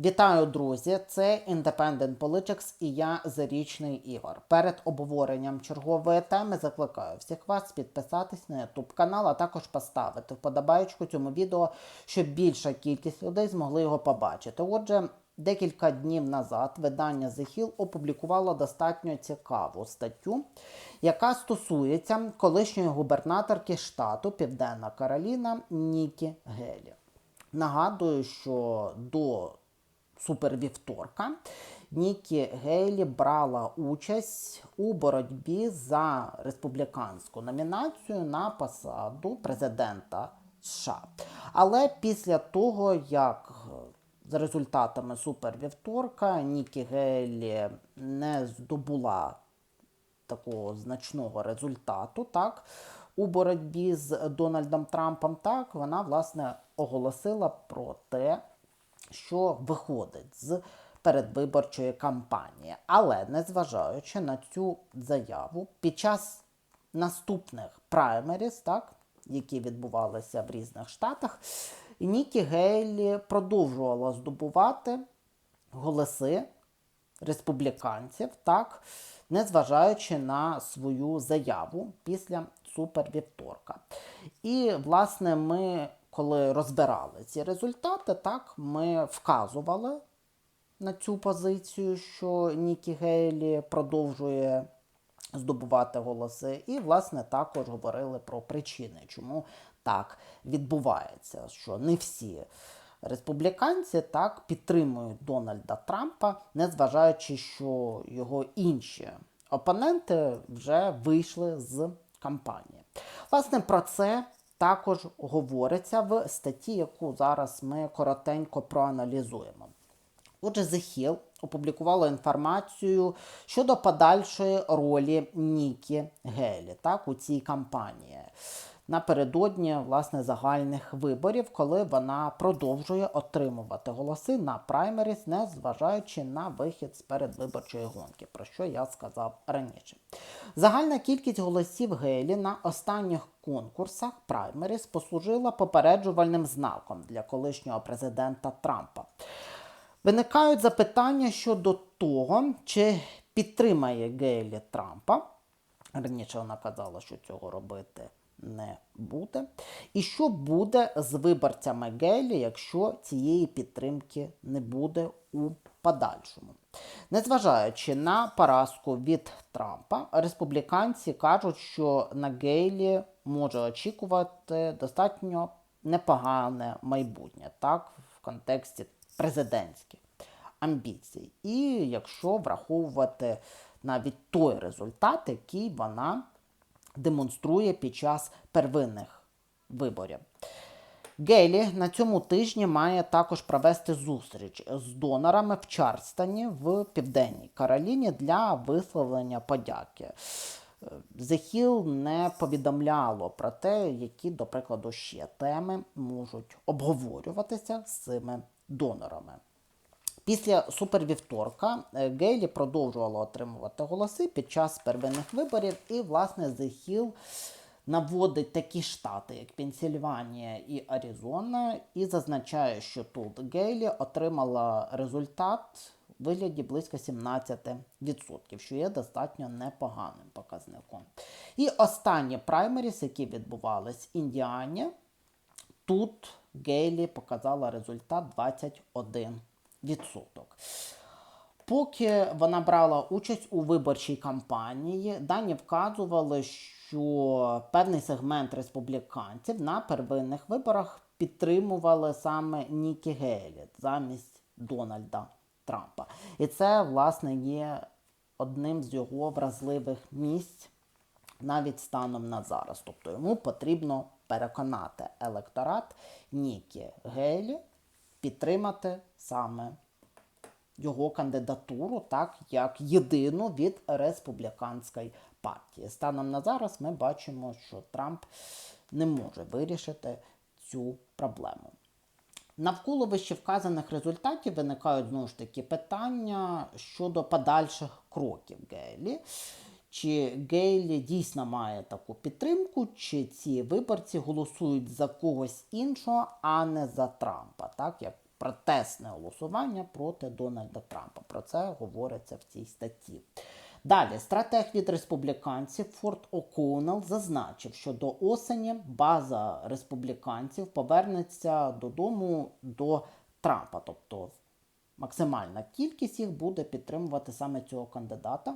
Вітаю, друзі! Це Independent Politics і я Зарічний Ігор. Перед обговоренням чергової теми закликаю всіх вас підписатись на YouTube канал, а також поставити вподобаєчку цьому відео, щоб більша кількість людей змогли його побачити. Отже, декілька днів назад видання The Hill опублікувало достатньо цікаву статтю, яка стосується колишньої губернаторки штату Південна Кароліна Нікі Гелі. Нагадую, що до супервівторка Нікі Гейлі брала участь у боротьбі за республіканську номінацію на посаду президента США. Але після того, як за результатами супервівторка Нікі Гейлі не здобула такого значного результату, так, у боротьбі з Дональдом Трампом, так, вона власне оголосила про те, що виходить з передвиборчої кампанії. Але незважаючи на цю заяву, під час наступних праймеріс, так, які відбувалися в різних штатах, Нікі Гейлі продовжувала здобувати голоси республіканців, так, незважаючи на свою заяву після супервівторка. І, власне, ми, коли розбирали ці результати, так, ми вказували на цю позицію, що Нікі Гейлі продовжує здобувати голоси, і, власне, також говорили про причини, чому так відбувається, що не всі республіканці так підтримують Дональда Трампа, незважаючи, що його інші опоненти вже вийшли з кампанії. Власне, про це також говориться в статті, яку зараз ми коротенько проаналізуємо. Отже, The Hill опублікувало інформацію щодо подальшої ролі Нікі Гелі так, у цій кампанії напередодні власне загальних виборів, коли вона продовжує отримувати голоси на праймеріс, незважаючи на вихід з передвиборчої гонки, про що я сказав раніше. Загальна кількість голосів Гейлі на останніх конкурсах праймеріс послужила попереджувальним знаком для колишнього президента Трампа. Виникають запитання щодо того, чи підтримає Гейлі Трампа. Раніше вона казала, що цього робити не буде. І що буде з виборцями Гейлі, якщо цієї підтримки не буде у подальшому? Незважаючи на поразку від Трампа, республіканці кажуть, що на Гейлі може очікувати достатньо непогане майбутнє, так, в контексті президентських амбіцій. І якщо враховувати навіть той результат, який вона демонструє під час первинних виборів. Гейлі на цьому тижні має також провести зустріч з донорами в Чарстоні в Південній Кароліні для висловлення подяки. The Hill не повідомляло про те, які, до прикладу, ще теми можуть обговорюватися з цими донорами. Після супервівторка е, Гейлі продовжувала отримувати голоси під час первинних виборів, і, власне, The Hill наводить такі штати, як Пенсільванія і Аризона, і зазначає, що тут Гейлі отримала результат вигляді близько 17%, що є достатньо непоганим показником. І останні праймеріс, які відбувались в Індіані, тут Гейлі показала результат 21 відсоток. Поки вона брала участь у виборчій кампанії, дані вказували, що певний сегмент республіканців на первинних виборах підтримували саме Нікі Гейлі замість Дональда Трампа. І це, власне, є одним з його вразливих місць навіть станом на зараз. Тобто йому потрібно переконати електорат Нікі Гейлі підтримати саме його кандидатуру, так як єдину від республіканської партії. Станом на зараз ми бачимо, що Трамп не може вирішити цю проблему. Навколо вище вказаних результатів виникають знову ж таки питання щодо подальших кроків Гейлі. Чи Гейлі дійсно має таку підтримку, чи ці виборці голосують за когось іншого, а не за Трампа, так як протестне голосування проти Дональда Трампа. Про це говориться в цій статті. Далі, стратег від республіканців Форт О'Коннелл зазначив, що до осені база республіканців повернеться додому до Трампа, тобто максимальна кількість їх буде підтримувати саме цього кандидата.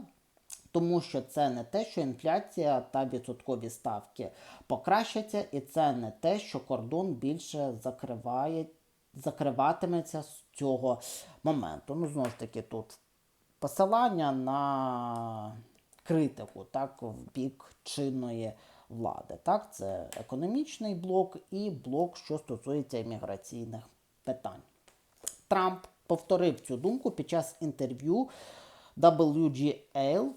Тому що це не те, що інфляція та відсоткові ставки покращаться, і це не те, що кордон більше закриває, закриватиметься з цього моменту. Ну, знову ж таки, тут посилання на критику так, в бік чинної влади. Так, це економічний блок і блок, що стосується імміграційних питань. Трамп повторив цю думку під час інтерв'ю WGL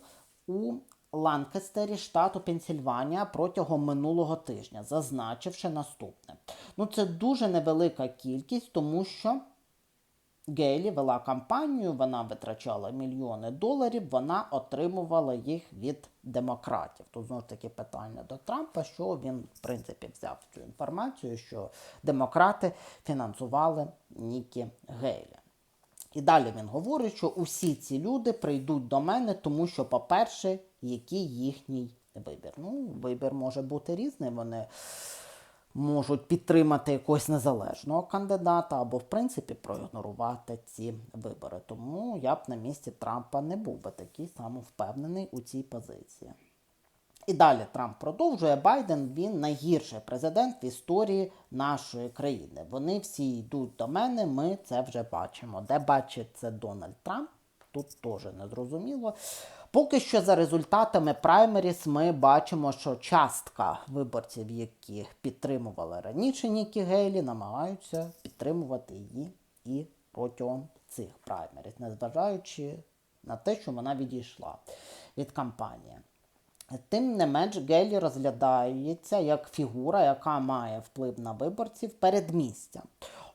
у Ланкастері, штату Пенсільванія протягом минулого тижня, зазначивши наступне. Ну, це дуже невелика кількість, тому що Гейлі вела кампанію, вона витрачала мільйони доларів, вона отримувала їх від демократів. Тут знову ж таки питання до Трампа, що він, в принципі, взяв цю інформацію, що демократи фінансували Нікі Гейлі. І далі він говорить, що усі ці люди прийдуть до мене, тому що, по-перше, який їхній вибір. Ну, вибір може бути різний. Вони можуть підтримати якогось незалежного кандидата або, в принципі, проігнорувати ці вибори. Тому я б на місці Трампа не був би такий самовпевнений у цій позиції. І далі Трамп продовжує Байден. Він найгірший президент в історії нашої країни. Вони всі йдуть до мене. Ми це вже бачимо. Де бачить це Дональд Трамп? Тут теж не зрозуміло. Поки що за результатами праймеріс ми бачимо, що частка виборців, які підтримували раніше Нікі Гейлі, намагаються підтримувати її і протягом цих праймеріс, незважаючи на те, що вона відійшла від кампанії. Тим не менш, Гейлі розглядається як фігура, яка має вплив на виборців передмістя,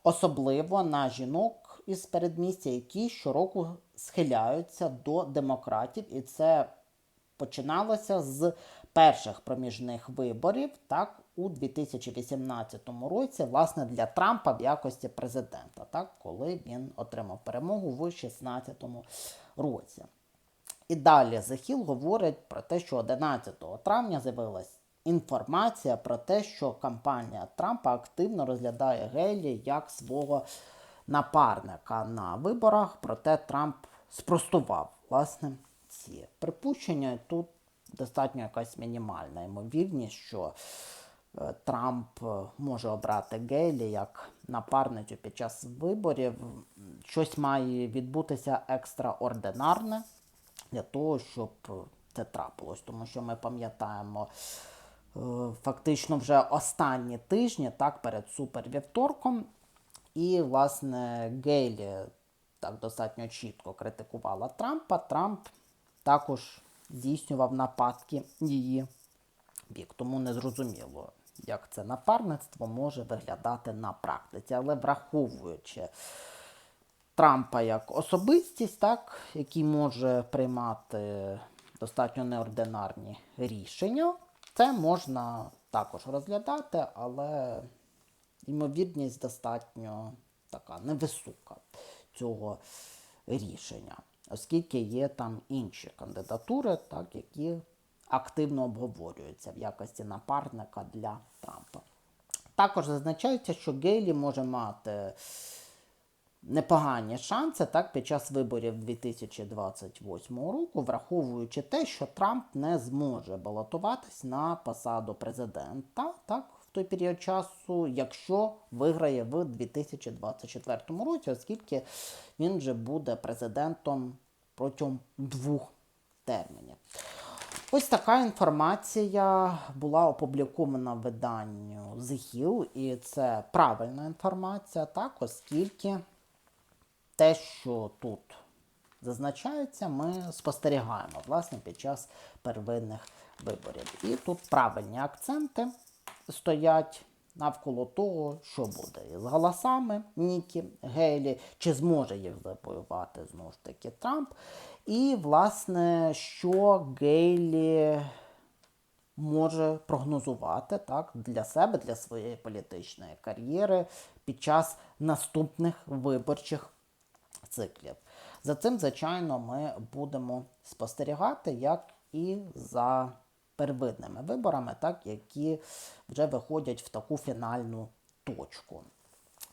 особливо на жінок із передмістя, які щороку схиляються до демократів, і це починалося з перших проміжних виборів, так у 2018 році, власне, для Трампа в якості президента, так, коли він отримав перемогу в 2016 році. І далі Hill говорить про те, що 11 травня з'явилась інформація про те, що кампанія Трампа активно розглядає Гейлі як свого напарника на виборах. Проте Трамп спростував власне ці припущення. Тут достатньо якась мінімальна ймовірність, що е, Трамп е, може обрати Гейлі як напарницю під час виборів. Щось має відбутися екстраординарне для того, щоб це трапилось. Тому що ми пам'ятаємо е, фактично вже останні тижні, так, перед супервівторком. І, власне, Гейлі так достатньо чітко критикувала Трампа. Трамп також здійснював нападки її бік. Тому не зрозуміло, як це напарництво може виглядати на практиці. Але враховуючи Трампа як особистість, так, який може приймати достатньо неординарні рішення, це можна також розглядати, але ймовірність достатньо така невисока цього рішення, оскільки є там інші кандидатури, так, які активно обговорюються в якості напарника для Трампа. Також зазначається, що Гейлі може мати непогані шанси так, під час виборів 2028 року, враховуючи те, що Трамп не зможе балотуватись на посаду президента так, в той період часу, якщо виграє в 2024 році, оскільки він вже буде президентом протягом двох термінів. Ось така інформація була опублікована виданню The Hill, і це правильна інформація, так, оскільки те, що тут зазначається, ми спостерігаємо власне під час первинних виборів. І тут правильні акценти стоять навколо того, що буде із голосами Нікі Гейлі, чи зможе їх завоювати знову ж таки Трамп. І, власне, що Гейлі може прогнозувати так, для себе, для своєї політичної кар'єри під час наступних виборчих циклів. За цим, звичайно, ми будемо спостерігати, як і за первинними виборами, так, які вже виходять в таку фінальну точку.